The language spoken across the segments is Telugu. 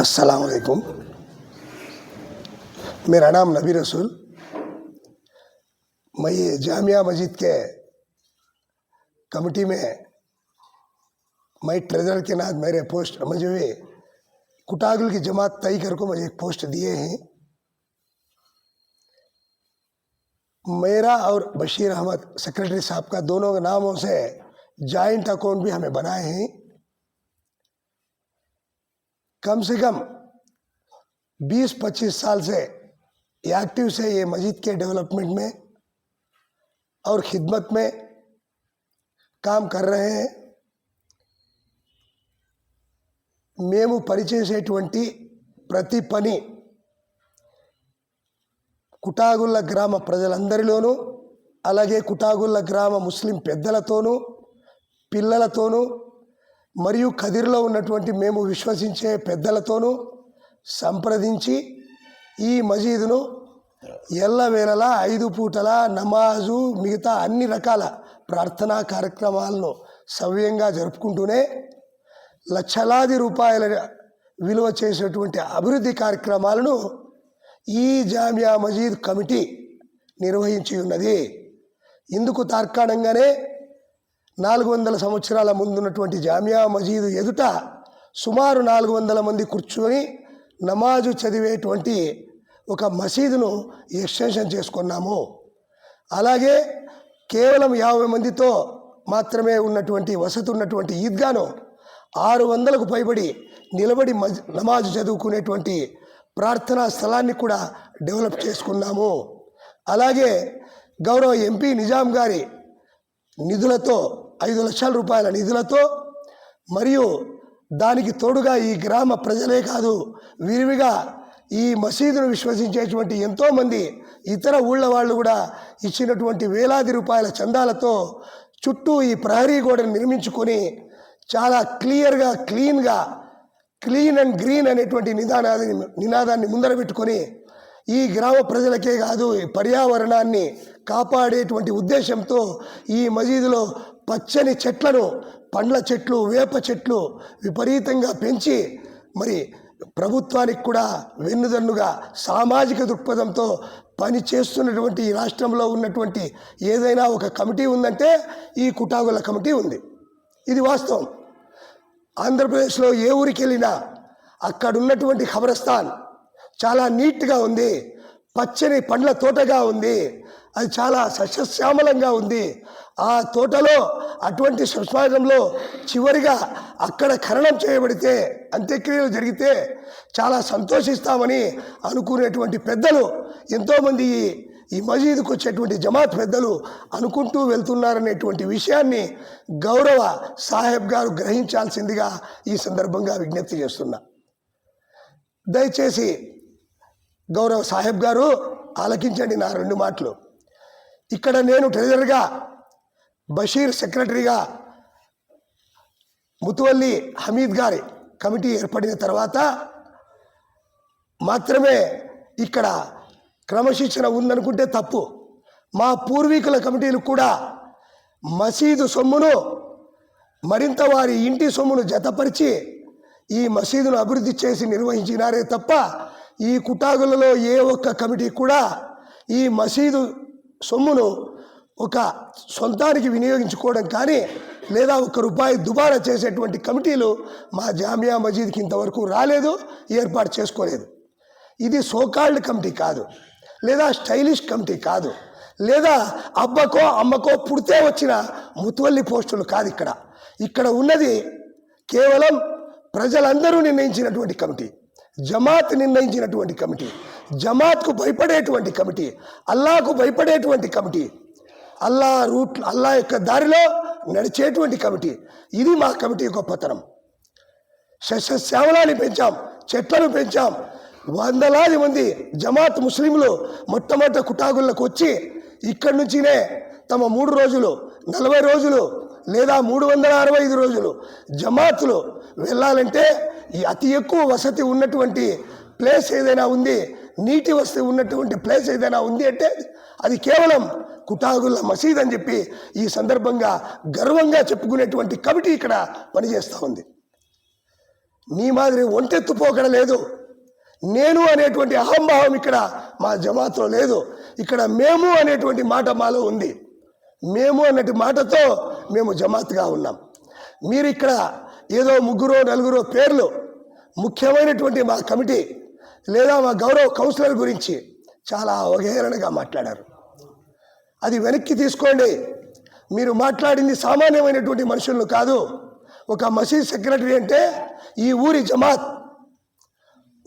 अस्सलाम वालेकुम मेरा नाम नबी रसूल। मैं ये जामिया मस्जिद के कमेटी में मैं ट्रेजर के नाथ मेरे पोस्ट मुझे कुटागुल की जमात तय कर को मुझे एक पोस्ट दिए हैं। मेरा और बशीर अहमद सेक्रेटरी साहब का दोनों नामों से जॉइंट अकाउंट भी हमें बनाए हैं। कम से कम 20-25 साल से एक्टिव से ये मस्जिद के डेवलपमेंट में और खिदमत में काम कर रहे हैं మేము పరిచేసేటువంటి ప్రతి పని కుటాగుళ్ళ గ్రామ ప్రజలందరిలోనూ అలాగే కుటాగుళ్ళ గ్రామ ముస్లిం పెద్దలతోనూ పిల్లలతోనూ మరియు కదిరిలో ఉన్నటువంటి మేము విశ్వసించే పెద్దలతోనూ సంప్రదించి ఈ మసీదును ఎల్లవేళలా ఐదు పూటల నమాజు మిగతా అన్ని రకాల ప్రార్థనా కార్యక్రమాలను సవ్యంగా జరుపుకుంటూనే లక్షలాది రూపాయల విలువ చేసేటువంటి అభివృద్ధి కార్యక్రమాలను ఈ జామియా మజీద్ కమిటీ నిర్వహించి ఉన్నది. ఇందుకు తార్కాణంగానే నాలుగు వందల సంవత్సరాల ముందున్నటువంటి జామియా మజీదు ఎదుట సుమారు నాలుగు వందల మంది కూర్చొని నమాజు చదివేటువంటి ఒక మసీదును ఎక్స్టెన్షన్ చేసుకున్నాము. అలాగే కేవలం యాభై మందితో మాత్రమే ఉన్నటువంటి వసతి ఉన్నటువంటి ఈద్గాను ఆరు వందలకు పైబడి నిలబడి మజ్ నమాజు చదువుకునేటువంటి ప్రార్థనా స్థలాన్ని కూడా డెవలప్ చేసుకున్నాము. అలాగే గౌరవ ఎంపీ నిజాం గారి నిధులతో ఐదు లక్షల రూపాయల నిధులతో మరియు దానికి తోడుగా ఈ గ్రామ ప్రజలే కాదు విరివిగా ఈ మసీదును విశ్వసించేటువంటి ఎంతోమంది ఇతర ఊళ్ళ వాళ్ళు కూడా ఇచ్చినటువంటి వేలాది రూపాయల చందాలతో చుట్టూ ఈ ప్రహరీ గోడను నిర్మించుకొని చాలా క్లియర్గా క్లీన్గా క్లీన్ అండ్ గ్రీన్ అనేటువంటి నిదానాన్ని నినాదాన్ని ముందర పెట్టుకొని ఈ గ్రామ ప్రజలకే కాదు ఈ పర్యావరణాన్ని కాపాడేటువంటి ఉద్దేశంతో ఈ మసీదులో పచ్చని చెట్లను పండ్ల చెట్లు వేప చెట్లు విపరీతంగా పెంచి మరి ప్రభుత్వానికి కూడా వెన్నుదన్నుగా సామాజిక దృక్పథంతో పని చేస్తున్నటువంటి ఈ రాష్ట్రంలో ఉన్నటువంటి ఏదైనా ఒక కమిటీ ఉందంటే ఈ కుటాగుల కమిటీ ఉంది. ఇది వాస్తవం. ఆంధ్రప్రదేశ్లో ఏ ఊరికి వెళ్ళినా అక్కడ ఉన్నటువంటి ఖబరస్థాన్ చాలా నీట్గా ఉంది. పచ్చని పండ్ల తోటగా ఉంది. అది చాలా సస్యశ్యామలంగా ఉంది. ఆ తోటలో అటువంటి శ్మశానంలో చివరిగా అక్కడ ఖననం చేయబడితే అంత్యక్రియలు జరిగితే చాలా సంతోషిస్తామని అనుకునేటువంటి పెద్దలు ఎంతోమంది ఈ ఈ మసీదుకు వచ్చేటువంటి జమాత్ పెద్దలు అనుకుంటూ వెళ్తున్నారనేటువంటి విషయాన్ని గౌరవ సాహెబ్ గారు గ్రహించాల్సిందిగా ఈ సందర్భంగా విజ్ఞప్తి చేస్తున్నా. దయచేసి గౌరవ సాహెబ్ గారు ఆలకించండి నా రెండు మాటలు. ఇక్కడ నేను ట్రెజరర్గా బషీర్ సెక్రటరీగా ముతువల్లి హమీద్ గారి కమిటీ ఏర్పడిన తర్వాత మాత్రమే ఇక్కడ క్రమశిక్షణ ఉందనుకుంటే తప్పు. మా పూర్వీకుల కమిటీలు కూడా మసీదు సొమ్మును మరింత వారి ఇంటి సొమ్మును జతపరిచి ఈ మసీదును అభివృద్ధి చేసి నిర్వహించినారే తప్ప ఈ కుటాగులలో ఏ ఒక్క కమిటీ కూడా ఈ మసీదు సొమ్మును ఒక సొంతానికి వినియోగించుకోవడం కానీ లేదా ఒక రూపాయి దుబారా చేసేటువంటి కమిటీలు మా జామియా మజీద్కి ఇంతవరకు రాలేదు ఏర్పాటు చేసుకోలేదు. ఇది సోకాల్డ్ కమిటీ కాదు లేదా స్టైలిష్ కమిటీ కాదు లేదా అబ్బకో అమ్మకో పుడితే వచ్చిన ముతువల్లి పోస్టులు కాదు ఇక్కడ. ఇక్కడ ఉన్నది కేవలం ప్రజలందరూ నిర్ణయించినటువంటి కమిటీ. జమాత్ నిర్ణయించినటువంటి కమిటీ జమాత్కు భయపడేటువంటి కమిటీ అల్లాకు భయపడేటువంటి కమిటీ అల్లా రూట్ అల్లా యొక్క దారిలో నడిచేటువంటి కమిటీ. ఇది మా కమిటీ గొప్పతనం. సస్యశ్యామలాన్ని పెంచాం చెట్లను పెంచాం. వందలాది మంది జమాత్ ముస్లింలు మొట్టమొదట కుటాగుళ్ళకు వచ్చి ఇక్కడి నుంచినే తమ మూడు రోజులు నలభై రోజులు లేదా మూడు వందల అరవై ఐదు రోజులు జమాతులు వెళ్ళాలంటే ఈ అతి ఎక్కువ వసతి ఉన్నటువంటి ప్లేస్ ఏదైనా ఉంది నీటి వసతి ఉన్నటువంటి ప్లేస్ ఏదైనా ఉంది అంటే అది కేవలం కుటాగుల్ల మసీద్ అని చెప్పి ఈ సందర్భంగా గర్వంగా చెప్పుకునేటువంటి కమిటీ ఇక్కడ పనిచేస్తూ ఉంది. నీ మాదిరి ఒంటెత్తుపోకడ లేదు. నేను అనేటువంటి అహంభావం ఇక్కడ మా జమాత్లో లేదు. ఇక్కడ మేము అనేటువంటి మాట మాలో ఉంది. మేము అన్నటి మాటతో మేము జమాత్గా ఉన్నాం. మీరు ఇక్కడ ఏదో ముగ్గురో నలుగురో పేర్లు ముఖ్యమైనటువంటి మా కమిటీ లేదా మా గౌరవ కౌన్సిలర్ గురించి చాలా అవహేళనగా మాట్లాడారు. అది వెనక్కి తీసుకోండి. మీరు మాట్లాడింది సామాన్యమైనటువంటి మనుషులను కాదు ఒక మసీద్ సెక్రటరీ అంటే ఈ ఊరి జమాత్.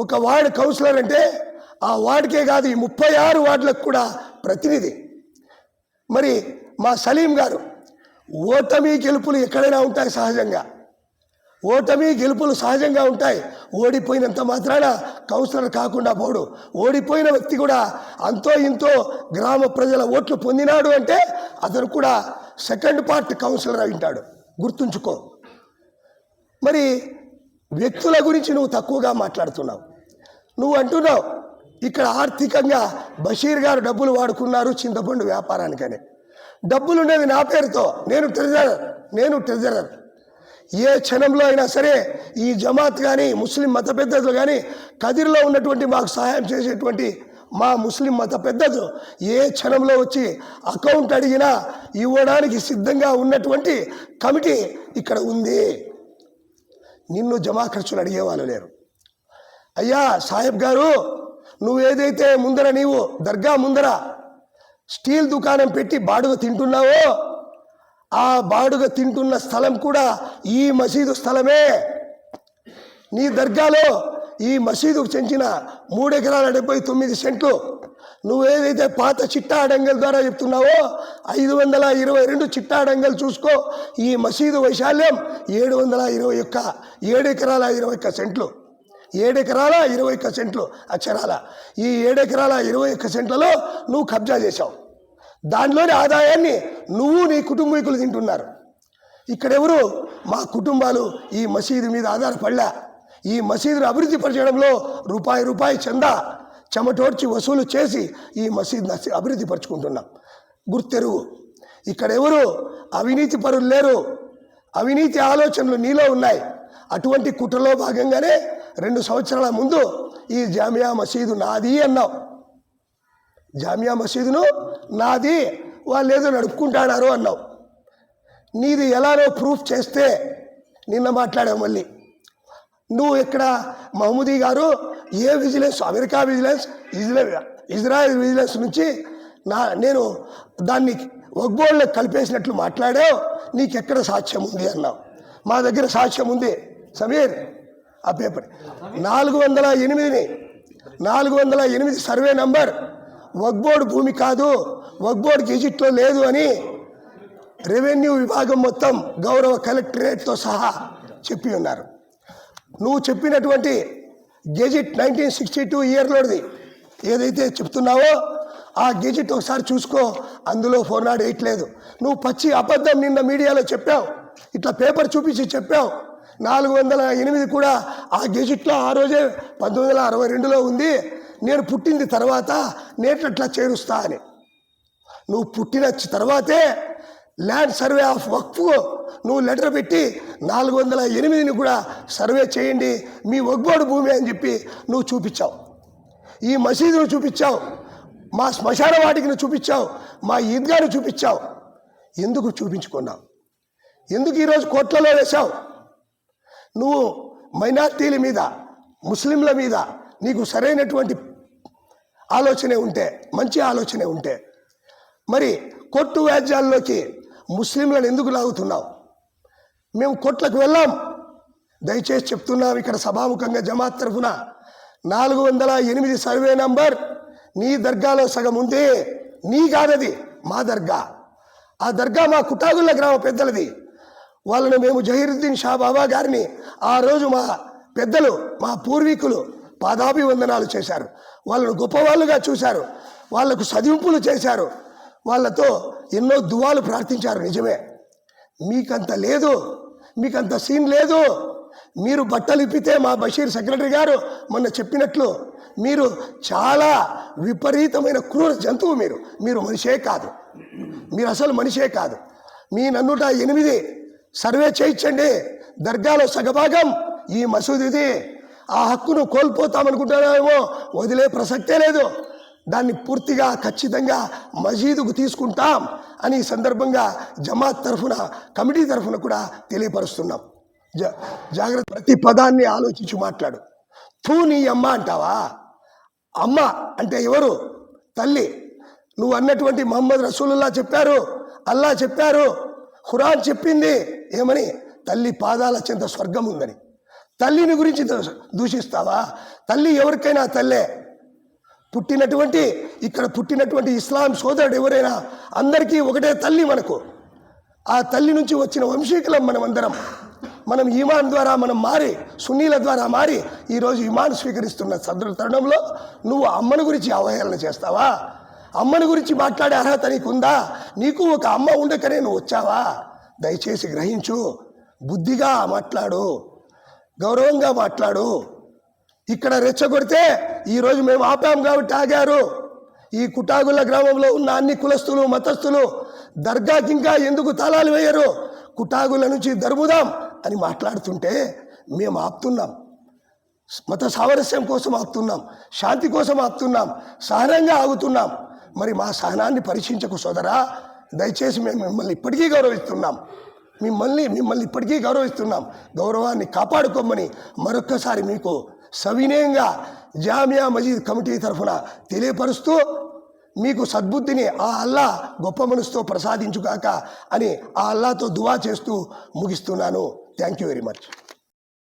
ఒక వార్డ్ కౌన్సిలర్ అంటే ఆ వార్డుకే కాదు ఈ ముప్పై ఆరు వార్డులకు కూడా ప్రతినిధి. మరి మా సలీం గారు ఓటమి గెలుపులు ఎక్కడైనా ఉంటాయి సహజంగా. ఓటమి గెలుపులు సహజంగా ఉంటాయి. ఓడిపోయినంత మాత్రాన కౌన్సిలర్ కాకుండా పోడు. ఓడిపోయిన వ్యక్తి కూడా అంతో ఇంతో గ్రామ ప్రజల ఓట్లు పొందినాడు అంటే అతను కూడా సెకండ్ పార్ట్ కౌన్సిలర్ అయింటాడు గుర్తుంచుకో. మరి వ్యక్తుల గురించి నువ్వు తక్కువగా మాట్లాడుతున్నావు. నువ్వు అంటున్నావు ఇక్కడ ఆర్థికంగా బషీర్ గారు డబ్బులు వాడుకున్నారు చింతపండు వ్యాపారానికని. డబ్బులు ఉండేది నా పేరుతో నేను ట్రెజరర్ నేను ట్రెజరర్. ఏ క్షణంలో అయినా సరే ఈ జమాత్ కానీ ముస్లిం మత పెద్దలు కానీ కదిరిలో ఉన్నటువంటి మాకు సహాయం చేసేటువంటి మా ముస్లిం మత పెద్దలు ఏ క్షణంలో వచ్చి అకౌంట్ అడిగినా ఇవ్వడానికి సిద్ధంగా ఉన్నటువంటి కమిటీ ఇక్కడ ఉంది. నిన్ను జమా ఖర్చులు అడిగేవాళ్ళు లేరు. అయ్యా సాహెబ్ గారు నువ్వేదైతే ముందర నీవు దర్గా ముందర స్టీల్ దుకాణం పెట్టి బాడుగ తింటున్నావో ఆ బాడుగ తింటున్న స్థలం కూడా ఈ మసీదు స్థలమే. నీ దర్గాలో ఈ మసీదుకు చెందిన మూడెకరాల డెబ్బై తొమ్మిది సెంట్లు నువ్వేదైతే పాత చిట్టా అడంగల్ ద్వారా చెప్తున్నావో ఐదు వందల ఇరవై రెండు చిట్టా అడంగల్ చూసుకో. ఈ మసీదు వైశాల్యం ఏడు వందల ఇరవై ఒక్క ఏడెకరాల ఇరవై ఒక్క సెంట్లు. ఏడెకరాల ఇరవై ఒక్క సెంట్లు అక్షరాల. ఈ ఏడెకరాల ఇరవై ఒక్క సెంట్లలో నువ్వు కబ్జా చేశావు. దానిలోని ఆదాయాన్ని నువ్వు నీ కుటుంబీకులు తింటున్నారు. ఇక్కడెవరు మా కుటుంబాలు ఈ మసీదు మీద ఆధారపడలే. ఈ మసీదును అభివృద్ధి పరచడంలో రూపాయి రూపాయి చందా చెమటోడ్చి వసూలు చేసి ఈ మసీదును అభివృద్ధి పరుచుకుంటున్నాం. గుర్తెరువు. ఇక్కడెవరు అవినీతి పరులు లేరు. అవినీతి ఆలోచనలు నీలో ఉన్నాయి. అటువంటి కుట్రలో భాగంగానే రెండు సంవత్సరాల ముందు ఈ జామియా మసీదు నాది అన్నావు. జామియా మసీదును నాది వాళ్ళు ఏదో నడుపుకుంటాడారు అన్నావు. నీది ఎలానో ప్రూఫ్ చేస్తే నిన్న మాట్లాడావు మళ్ళీ. నువ్వు ఇక్కడ మహమూదీ గారు ఏ విజిలెన్స్ అమెరికా విజిలెన్స్ ఇజ్రా ఇజ్రాయెల్ విజిలెన్స్ నుంచి నా నేను దాన్ని ఒగ్బోళ్ళలో కలిపేసినట్లు మాట్లాడావు నీకెక్కడ సాక్ష్యం ఉంది అన్నావు. మా దగ్గర సాక్ష్యం ఉంది. సమీర్ ఆ పేపర్. నాలుగు వందల ఎనిమిదిని నాలుగు వందల ఎనిమిది సర్వే నంబర్ వగ్బోర్డు భూమి కాదు వగ్బోర్డు గెజిట్లో లేదు అని రెవెన్యూ విభాగం మొత్తం గౌరవ కలెక్టరేట్తో సహా చెప్పి ఉన్నారు. నువ్వు చెప్పినటువంటి గెజిట్ నైన్టీన్ సిక్స్టీ టూ ఇయర్లోది ఏదైతే చెప్తున్నావో ఆ గెజిట్ ఒకసారి చూసుకో అందులో ఫోర్ నాట్ ఎయిట్ లేదు. నువ్వు పచ్చి అబద్ధం నిన్న మీడియాలో చెప్పావు ఇట్లా పేపర్ చూపించి చెప్పావు. నాలుగు వందల ఎనిమిది కూడా ఆ గెజిట్లో ఆ రోజే పంతొమ్మిది వందల అరవై రెండులో ఉంది. నేను పుట్టింది తర్వాత నేటట్లా చేరుస్తా అని. నువ్వు పుట్టిన తర్వాతే ల్యాండ్ సర్వే ఆఫ్ వక్ఫ్ నువ్వు లెటర్ పెట్టి నాలుగు వందల ఎనిమిదిని కూడా సర్వే చేయండి మీ వగ్బోడు భూమి అని చెప్పి నువ్వు చూపించావు. ఈ మసీదును చూపించావు మా శ్మశాన వాటికిని చూపించావు మా ఈద్గాను చూపించావు. ఎందుకు చూపించుకున్నావు? ఎందుకు ఈరోజు కోట్లలో వేశావు? నువ్వు మైనార్టీల మీద ముస్లింల మీద నీకు సరైనటువంటి ఆలోచనే ఉంటే మంచి ఆలోచనే ఉంటే. మరి కొట్టు వ్యాజ్యాల్లోకి ముస్లింలను ఎందుకు లాగుతున్నావు? మేము కొట్లకు వెళ్ళాం. దయచేసి చెప్తున్నాం ఇక్కడ సభాముఖంగా జమాత్ తరఫున నాలుగు వందల ఎనిమిది సర్వే నంబర్ నీ దర్గాలో సగం ఉంది నీ కాదది మా దర్గా. ఆ దర్గా మా కుటాగుళ్ళ గ్రామ పెద్దలది. వాళ్ళను మేము జహీరుద్దీన్ షా బాబా గారిని ఆ రోజు మా పెద్దలు మా పూర్వీకులు పాదాభివందనాలు చేశారు. వాళ్ళను గొప్పవాళ్ళుగా చూశారు. వాళ్ళకు సదింపులు చేశారు. వాళ్ళతో ఎన్నో దువాలు ప్రార్థించారు నిజమే. మీకంత లేదు. మీకంత సీన్ లేదు. మీరు బట్టలు ఇప్పితే మా బషీర్ సెక్రటరీ గారు మొన్న చెప్పినట్లు మీరు చాలా విపరీతమైన క్రూర జంతువు మీరు. మీరు మనిషే కాదు. మీరు అసలు మనిషే కాదు. మీ నన్నుట ఎనిమిది సర్వే చేయించండి. దర్గాలో సగభాగం ఈ మసూదిది. ఆ హక్కును కోల్పోతామనుకుంటానేమో వదిలే ప్రసక్తే లేదు. దాన్ని పూర్తిగా ఖచ్చితంగా మజీదుకు తీసుకుంటాం అని ఈ సందర్భంగా జమాత్ తరఫున కమిటీ తరఫున కూడా తెలియపరుస్తున్నాం. జా జాగ్రత్త ప్రతి పదాన్ని ఆలోచించి మాట్లాడు. తూ నీ అమ్మ అంటావా? అమ్మ అంటే ఎవరు? తల్లి. నువ్వు అన్నటువంటి మహమ్మద్ రసూలుల్లా చెప్పారు అల్లా చెప్పారు. ఖురాన్ చెప్పింది. ఏమని? తల్లి పాదాల చెంత స్వర్గం ఉందని. తల్లిని గురించి దూ- దూషిస్తావా? తల్లి ఎవరికైనా తల్లే. పుట్టినటువంటి ఇక్కడ పుట్టినటువంటి ఇస్లాం సోదరుడు ఎవరైనా అందరికీ ఒకటే తల్లి మనకు. ఆ తల్లి నుంచి వచ్చిన వంశీకులం మనం అందరం మనం ఈమాన్ ద్వారా మనం మారి సున్నీల ద్వారా మారి ఈరోజు ఇమాన్ స్వీకరిస్తున్న సదరు తరుణంలో నువ్వు అమ్మను గురించి అవహేళన చేస్తావా? అమ్మని గురించి మాట్లాడే అర్హత నీకుందా? నీకు ఒక అమ్మ ఉండకనే నువ్వు వచ్చావా? దయచేసి గ్రహించు. బుద్ధిగా మాట్లాడు. గౌరవంగా మాట్లాడు. ఇక్కడ రెచ్చగొడితే ఈరోజు మేము ఆపాం కాబట్టి ఆగారు. ఈ కుటాగుల గ్రామంలో ఉన్న అన్ని కులస్తులు మతస్థులు దర్గాకి ఇంకా ఎందుకు తాళాలు వేయరు? కుటాగుల నుంచి దరుముదాం అని మాట్లాడుతుంటే మేము ఆపుతున్నాం. మత సామరస్యం కోసం ఆపుతున్నాం. శాంతి కోసం ఆపుతున్నాం. సహనంగా ఆగుతున్నాం. మరి మా సహనాన్ని పరీక్షించకు సోదరా దయచేసి మేము మిమ్మల్ని ఇప్పటికీ గౌరవిస్తున్నాం. మిమ్మల్ని మిమ్మల్ని ఇప్పటికీ గౌరవిస్తున్నాం. గౌరవాన్ని కాపాడుకోమని మరొక్కసారి మీకు సవినయంగా జామియా మజీద్ కమిటీ తరఫున తెలియపరుస్తూ మీకు సద్బుద్ధిని ఆ అల్లా గొప్ప మనసుతో ప్రసాదించుగాక అని ఆ అల్లాతో దువా చేస్తూ ముగిస్తున్నాను. Thank you very much